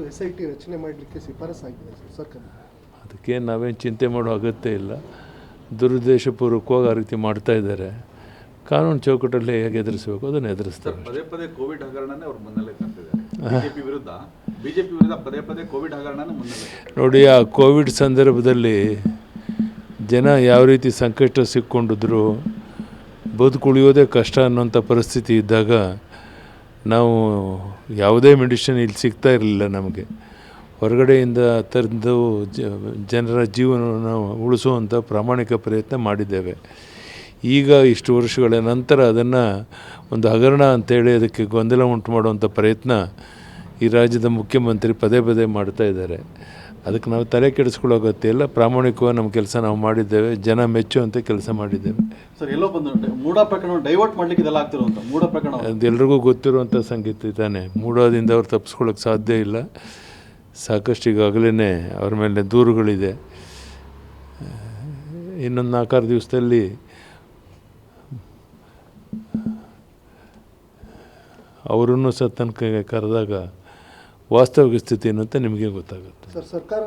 ಇವತ್ತು S I T ರಚನೆ ಮಾಡಲಿಕ್ಕೆ ಶಿಫಾರಸ್ ಆಗಿದೆ ಸರ್ ಸರ್ಕಾರ. ಅದಕ್ಕೆ ನಾವೇನು ಚಿಂತೆ ಮಾಡೋ ಅಗತ್ಯ ಇಲ್ಲ. ದುರುದ್ದೇಶಪೂರ್ವಕವಾಗಿ ಆ ರೀತಿ ಮಾಡ್ತಾ ಇದ್ದಾರೆ. ಕಾನೂನು ಚೌಕಟ್ಟಲ್ಲಿ ಹೇಗೆ ಎದುರಿಸಬೇಕು ಅದನ್ನು ಎದುರಿಸ್ತಾರೆ. ಪದೇ ಪದೇ ಕೋವಿಡ್ ಹಗರಣನೇ ಅವ್ರ ಮುನ್ನೆಲೆ ತಂದಿದ್ದಾರೆ ಬಿಜೆಪಿ ವಿರುದ್ಧ ಬಿಜೆಪಿ ವಿರುದ್ಧ ಪದೇ ಪದೇ ಕೋವಿಡ್ ಹಗರಣನೇ ಮುನ್ನೆಲೆ ನೋಡಿ ಆ ಕೋವಿಡ್ ಸಂದರ್ಭದಲ್ಲಿ ಜನ ಯಾವ ರೀತಿ ಸಂಕಷ್ಟ ಸಿಕ್ಕೊಂಡಿದ್ರು ಬದುಕುಳಿಯೋದೇ ಕಷ್ಟ ಅನ್ನೋಂಥ ಪರಿಸ್ಥಿತಿ ಇದ್ದಾಗ ನಾವು ಯಾವುದೇ ಮೆಡಿಷನ್ ಇಲ್ಲಿ ಸಿಗ್ತಾ ಇರಲಿಲ್ಲ ನಮಗೆ. ಹೊರಗಡೆಯಿಂದ ತಂದು ಜನರ ಜೀವನವನ್ನು ಉಳಿಸುವಂಥ ಪ್ರಾಮಾಣಿಕ ಪ್ರಯತ್ನ ಮಾಡಿದ್ದೇವೆ. ಈಗ ಇಷ್ಟು ವರ್ಷಗಳ ನಂತರ ಅದನ್ನು ಒಂದು ಹಗರಣ ಅಂತೇಳಿ ಅದಕ್ಕೆ ಗೊಂದಲ ಉಂಟು ಮಾಡುವಂಥ ಪ್ರಯತ್ನ ಈ ರಾಜ್ಯದ ಮುಖ್ಯಮಂತ್ರಿ ಪದೇ ಪದೇ ಮಾಡ್ತಾ ಇದ್ದಾರೆ. ಅದಕ್ಕೆ ನಾವು ತಲೆ ಕೆಡಿಸ್ಕೊಳ್ಳೋ ಅಗತ್ಯ ಇಲ್ಲ. ಪ್ರಾಮಾಣಿಕವಾಗಿ ನಮ್ಮ ಕೆಲಸ ನಾವು ಮಾಡಿದ್ದೇವೆ. ಜನ ಮೆಚ್ಚುವಂಥ ಕೆಲಸ ಮಾಡಿದ್ದೇವೆ. ಸರ್ ಎಲ್ಲೋ ಬಂದು ಪ್ರಕರಣ ಡೈವರ್ಟ್ ಮಾಡ್ಲಿಕ್ಕೆ ಇದೆಲ್ಲ ಪ್ರಕರಣ? ಅದೆಲ್ಲರಿಗೂ ಗೊತ್ತಿರುವಂಥ ಸಂಗೀತ ತಾನೆ ಮೂಡೋದಿಂದ ಅವ್ರು ತಪ್ಪಿಸ್ಕೊಳ್ಳೋಕೆ ಸಾಧ್ಯ ಇಲ್ಲ. ಸಾಕಷ್ಟು ಈಗಾಗಲೇ ಅವ್ರ ಮೇಲೆ ದೂರುಗಳಿದೆ. ಇನ್ನೊಂದು ನಾಲ್ಕಾರು ದಿವಸದಲ್ಲಿ ಅವರನ್ನು ಸಹ ತನಕ ಕರೆದಾಗ ವಾಸ್ತವಿಕ ಸ್ಥಿತಿ ಏನು ನಿಮಗೆ ಗೊತ್ತಾಗುತ್ತೆ. ಸರ್ ಸರ್ಕಾರ